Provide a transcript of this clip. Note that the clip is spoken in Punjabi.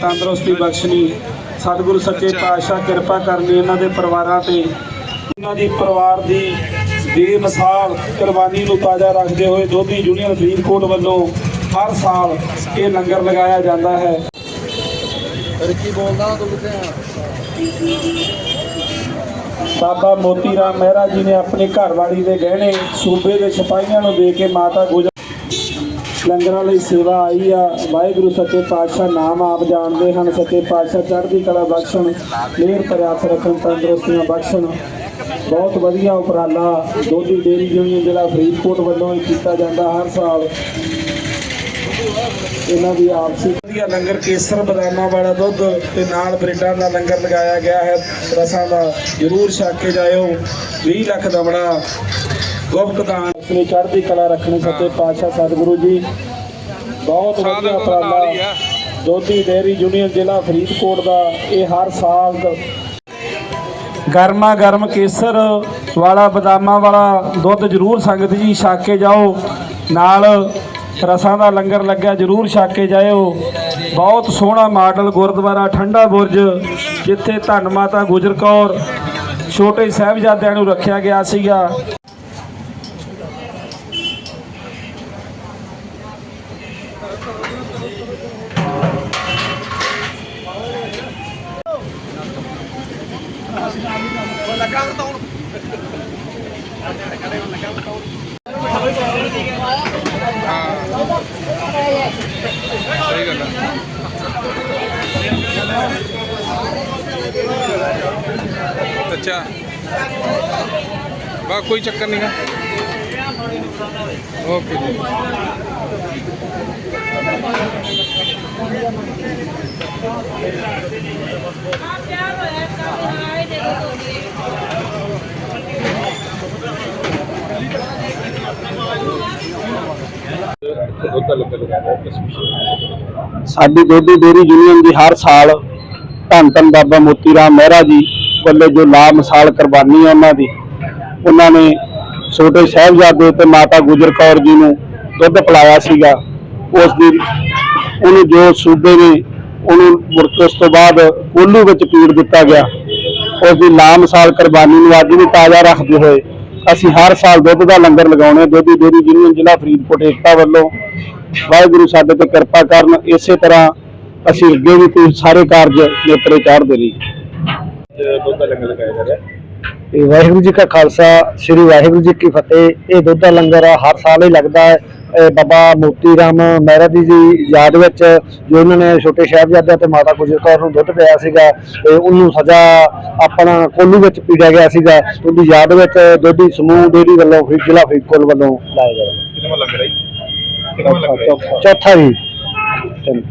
ਤੰਦਰੁਸਤੀ ਬਖਸ਼ਣੀ ਸਤਿਗੁਰੂ ਸੱਚੇ ਪਾਤਸ਼ਾਹ ਕਿਰਪਾ ਕਰਨੀ ਇਹਨਾਂ ਦੇ ਪਰਿਵਾਰਾਂ ਤੇ। ਇਹਨਾਂ ਦੀ ਪਰਿਵਾਰ ਦੀ ਬੇਮਿਸਾਲ ਕੁਰਬਾਨੀ ਨੂੰ ਤਾਜ਼ਾ ਰੱਖਦੇ ਹੋਏ ਦੋਧੀ ਯੂਨੀਅਨ ਫਰੀਦਕੋਟ ਵੱਲੋਂ ਹਰ ਸਾਲ ਇਹ ਲੰਗਰ ਲਗਾਇਆ ਜਾਂਦਾ ਹੈ। ਰਿੱਕੀ ਬੋਲਦਾ ਤੂੰ ਕਿੱਥੇ ਆ? ਬਾਬਾ ਮੋਤੀ ਰਾਮ ਮਹਿਰਾ ਜੀ ਨੇ ਆਪਣੀ ਘਰਵਾਲੀ ਦੇ ਗਹਿਣੇ ਸੂਬੇ ਦੇ ਸਿਪਾਹੀਆਂ ਨੂੰ ਦੇ ਕੇ ਮਾਤਾ ਗੁਜਰ ਲੰਗਰਾਂ ਲਈ ਸੇਵਾ ਆਈ ਆ। ਵਾਹਿਗੁਰੂ ਸੱਚੇ ਪਾਤਸ਼ਾਹ ਨਾਮ ਆਪ ਜਾਣਦੇ ਹਨ। ਸੱਚੇ ਪਾਤਸ਼ਾਹ ਚੜ੍ਹਦੀ ਕਲਾ ਬਖਸ਼ਣ, ਮਿਹਰ ਪ੍ਰਿਆਸ ਰੱਖਣ, ਤੰਦਰੁਸਤੀਆਂ ਬਖਸ਼ਣ। ਬਹੁਤ ਵਧੀਆ ਉਪਰਾਲਾ ਦੋਧੀ ਡੇਰੀ ਯੂਨੀਅਨ ਜ਼ਿਲ੍ਹਾ ਫਰੀਦਕੋਟ ਵੱਲੋਂ ਇਹ ਕੀਤਾ ਜਾਂਦਾ ਹਰ ਸਾਲ। ਇਹਨਾਂ ਦੀ ਆਪਸੀ ਵਧੀਆ ਲੰਗਰ ਕੇਸਰ ਬਦਾਮਾਂ ਵਾਲਾ ਦੁੱਧ ਤੇ ਨਾਲ ਬ੍ਰੈਡਾਂ ਦਾ ਲੰਗਰ ਲਗਾਇਆ ਗਿਆ ਹੈ। ਰਸਾਂ ਦਾ ਜਰੂਰ ਛਕ ਕੇ ਜਾਇਓ। 20 ਲੱਖ ਦਾ ਬੜਾ ਗੁਪਤ ਦਾਨ ਆਪਣੀ ਚੜ੍ਹਦੀ ਕਲਾ ਰੱਖਣੀ ਸੱਚੇ ਪਾਤਸ਼ਾਹ ਸਤਿਗੁਰੂ ਜੀ। ਬਹੁਤ ਵਧੀਆ ਉਪਰਾਲਾ। ਦੋਧੀ ਡੇਅਰੀ ਯੂਨੀਅਨ ਜ਼ਿਲ੍ਹਾ ਫਰੀਦਕੋਟ ਦਾ ਇਹ ਹਰ ਸਾਲ ਗਰਮਾ ਗਰਮ ਕੇਸਰ ਵਾਲਾ ਬਦਾਮਾਂ ਵਾਲਾ ਦੁੱਧ ਜਰੂਰ ਸੰਗਤ ਜੀ ਛਕ ਕੇ ਜਾਓ। ਨਾਲ ਰਸਾਂ ਦਾ ਲੰਗਰ ਲੱਗਿਆ ਜਰੂਰ ਛਕ ਕੇ ਜਾਇਓ। ਬਹੁਤ ਸੋਹਣਾ ਮਾਡਲ ਗੁਰਦੁਆਰਾ ਠੰਡਾ ਬੁਰਜ ਜਿੱਥੇ ਧੰਨ ਮਾਤਾ ਗੁਜਰ ਕੌਰ ਛੋਟੇ ਸਾਹਿਬਜ਼ਾਦਿਆਂ ਨੂੰ ਰੱਖਿਆ ਗਿਆ ਸੀਗਾ। ਸਹੀ ਗੱਲ ਆ ਅੱਛਾ। ਬਾ ਕੋਈ ਚੱਕਰ ਨਹੀਂਗਾ ਓਕੇ ਜੀ। ਸਾਡੀ ਦੋਧੀ ਡੇਰੀ ਯੂਨੀਅਨ ਦੀ ਹਰ ਸਾਲ ਧੰਨ ਧੰਨ ਬਾਬਾ ਮੋਤੀ ਰਾਮ ਮਹਿਰਾ ਜੀ ਵੱਲੋਂ ਜੋ ਲਾ ਮਿਸਾਲ ਕੁਰਬਾਨੀ ਹੈ ਉਹਨਾਂ ਦੀ, ਉਹਨਾਂ ਨੇ ਛੋਟੇ ਸਾਹਿਬਜ਼ਾਦੇ ਤੇ ਮਾਤਾ ਗੁਜਰ ਕੌਰ ਜੀ ਨੂੰ ਦੁੱਧ ਪਿਲਾਇਆ ਸੀਗਾ। ਉਸ ਦੀ ਉਹਨੂੰ ਜੋ ਸੂਬੇ ਨੇ ਉਹਨੂੰ ਮੁੜ ਕੇ ਉਸ ਤੋਂ ਬਾਅਦ ਕੋਲੂ ਵਿੱਚ ਪੀੜ ਦਿੱਤਾ ਗਿਆ। ਉਸ ਦੀ ਲਾ ਮਿਸਾਲ ਕੁਰਬਾਨੀ ਨੂੰ ਅੱਜ ਵੀ ਤਾਜ਼ਾ ਰੱਖਦੇ ਹੋਏ ਅਸੀਂ ਹਰ ਸਾਲ ਦੁੱਧ ਦਾ ਲੰਗਰ ਲਗਾਉਣੇ ਦੋਧੀ ਡੇਰੀ ਯੂਨੀਅਨ ਜ਼ਿਲ੍ਹਾ ਫਰੀਦਕੋਟ ਏਕਤਾ ਵੱਲੋਂ ਵਾਹਿਗੁਰੂ ਸਾਡੇ ਤੇ ਕਿਰਪਾ ਕਰਨ ਇਸੇ ਤਰ੍ਹਾਂ ਅਸੀਂ ਅੱਗੇ ਵੀ ਕੋਈ ਸਾਰੇ ਕਾਰਜ ਨੇਪਰੇ ਚਾੜਦੇ ਰਹੀ। ਇਹ ਵਾਹਿਗੁਰੂ ਜੀ ਕਾ ਖਾਲਸਾ ਸ੍ਰੀ ਵਾਹਿਗੁਰੂ ਜੀ ਕੀ ਫਤਿਹ। ਇਹ ਦੁੱਧ ਦਾ ਲੰਗਰ ਹਰ ਸਾਲ ਹੀ ਲੱਗਦਾ ਹੈ। ਬਾਬਾ ਮੋਤੀ ਰਾਮ ਮਹਿਰਾ ਜੀ ਦੀ ਯਾਦ ਵਿੱਚ ਜੋ ਉਹਨਾਂ ਨੇ ਛੋਟੇ ਸਾਹਿਬਜ਼ਾਦਿਆਂ ਤੇ ਮਾਤਾ ਗੁਜਰ ਕੌਰ ਨੂੰ ਦੁੱਧ ਪਿਆ ਸੀਗਾ ਤੇ ਉਹਨੂੰ ਸਜ਼ਾ ਆਪਣਾ ਕੋਲੂ ਵਿੱਚ ਪੀੜਿਆ ਗਿਆ ਸੀਗਾ ਉਹਦੀ ਯਾਦ ਵਿੱਚ ਦੋਧੀ ਸਮੂਹ ਡੇਰੀ ਵੱਲੋਂ ਫਿਰ ਜ਼ਿਲ੍ਹਾ ਫਰੀਦਕੋਟ ਵੱਲੋਂ ਲਾਇਆ ਗਿਆ। ਕਿੰਨਾ ਲੱਗ ਰਿਹਾ ਜੀ? ਕਿੰਨਾ ਲੱਗ ਰਿਹਾ ਜੀ? ਚੌਥਾ ਜੀ।